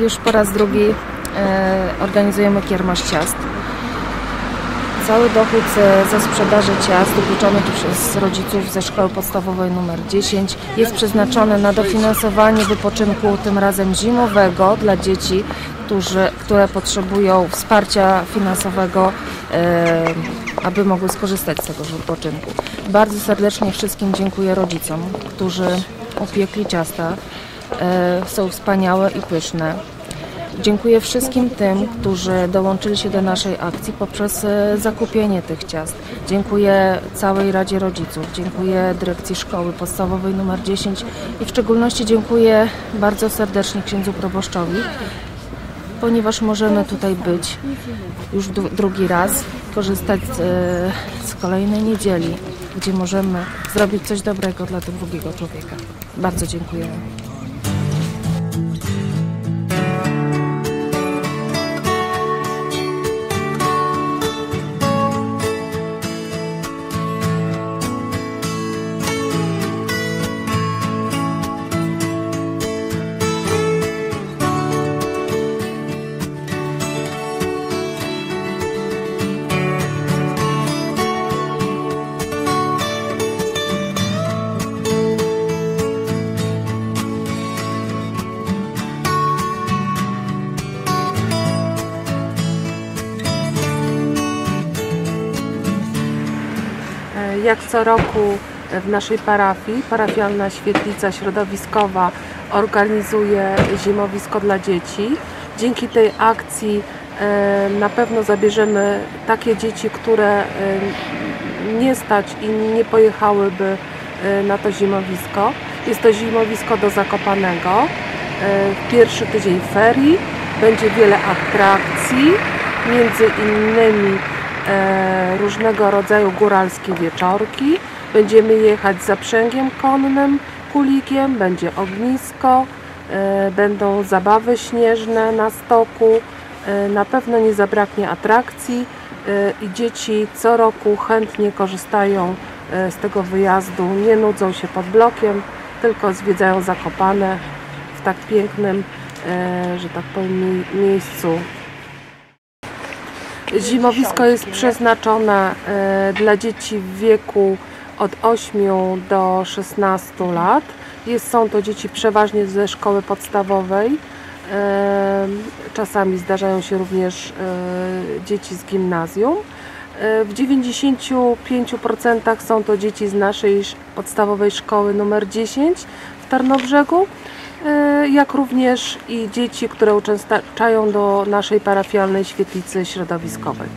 już po raz drugi e, organizujemy kiermasz ciast. Cały dochód e, ze sprzedaży ciast uliczonych przez rodziców ze szkoły podstawowej nr 10 jest przeznaczony na dofinansowanie wypoczynku tym razem zimowego dla dzieci, którzy, które potrzebują wsparcia finansowego, e, aby mogły skorzystać z tego wypoczynku. Bardzo serdecznie wszystkim dziękuję rodzicom, którzy upiekli ciasta. Są wspaniałe i pyszne. Dziękuję wszystkim tym, którzy dołączyli się do naszej akcji poprzez e, zakupienie tych ciast. Dziękuję całej Radzie Rodziców, dziękuję dyrekcji szkoły podstawowej nr 10 i w szczególności dziękuję bardzo serdecznie księdzu proboszczowi, ponieważ możemy tutaj być już drugi raz, korzystać z, e, z kolejnej niedzieli, gdzie możemy zrobić coś dobrego dla tego drugiego człowieka. Bardzo dziękujemy. Jak co roku w naszej parafii, parafialna świetlica środowiskowa organizuje zimowisko dla dzieci. Dzięki tej akcji e, na pewno zabierzemy takie dzieci, które e, nie stać i nie pojechałyby e, na to zimowisko. Jest to zimowisko do Zakopanego. W pierwszy tydzień ferii będzie wiele atrakcji, między innymi różnego rodzaju góralskie wieczorki. Będziemy jechać zaprzęgiem konnym, kulikiem, będzie ognisko, e, będą zabawy śnieżne na stoku, e, na pewno nie zabraknie atrakcji i dzieci co roku chętnie korzystają z tego wyjazdu, nie nudzą się pod blokiem, tylko zwiedzają Zakopane w tak pięknym, że tak powiem, miejscu Zimowisko jest przeznaczone e, dla dzieci w wieku od 8 do 16 lat. Jest, są to dzieci przeważnie ze szkoły podstawowej. E, czasami zdarzają się również e, dzieci z gimnazjum. W 95% są to dzieci z naszej podstawowej szkoły numer 10 w Tarnobrzegu. E, jak również i dzieci, które uczęszczają do naszej parafialnej świetlicy środowiskowej.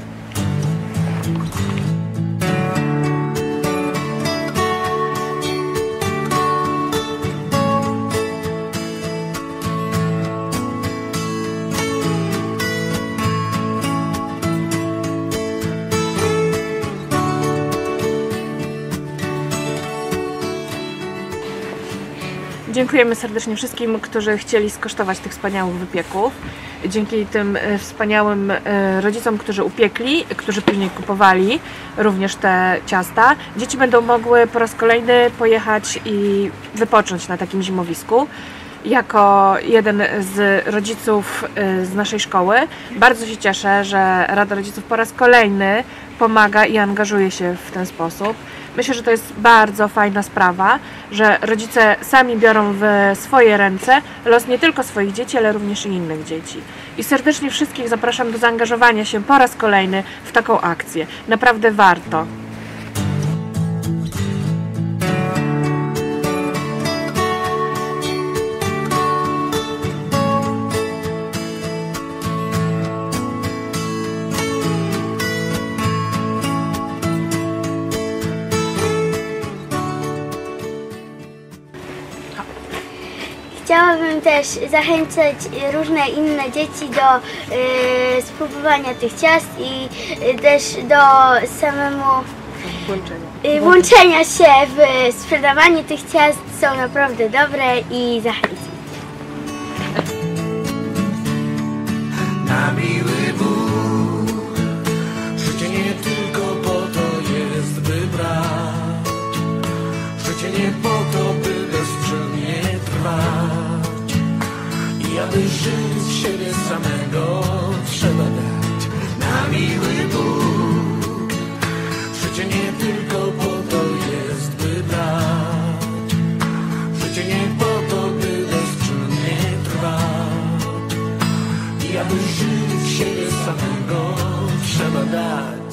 Dziękujemy serdecznie wszystkim, którzy chcieli skosztować tych wspaniałych wypieków. Dzięki tym e, wspaniałym e, rodzicom, którzy upiekli, którzy później kupowali również te ciasta, dzieci będą mogły po raz kolejny pojechać i wypocząć na takim zimowisku jako jeden z rodziców e, z naszej szkoły bardzo się cieszę, że Rada Rodziców po raz kolejny pomaga i angażuje się w ten sposób. Myślę, że to jest bardzo fajna sprawa, że rodzice sami biorą w swoje ręce los nie tylko swoich dzieci, ale również i innych dzieci. I serdecznie wszystkich zapraszam do zaangażowania się po raz kolejny w taką akcję. Naprawdę warto. Chciałabym też zachęcać różne inne dzieci do y, spróbowania tych ciast i y, też do samemu y, włączenia się w sprzedawanie tych ciast. Są naprawdę dobre i zachęcam. By żyć siebie samego trzeba dać na miły Bóg. Życie nie tylko po to jest, by brać. Życie nie po to, by bezczynnie trwać. I aby żyć siebie samego trzeba dać.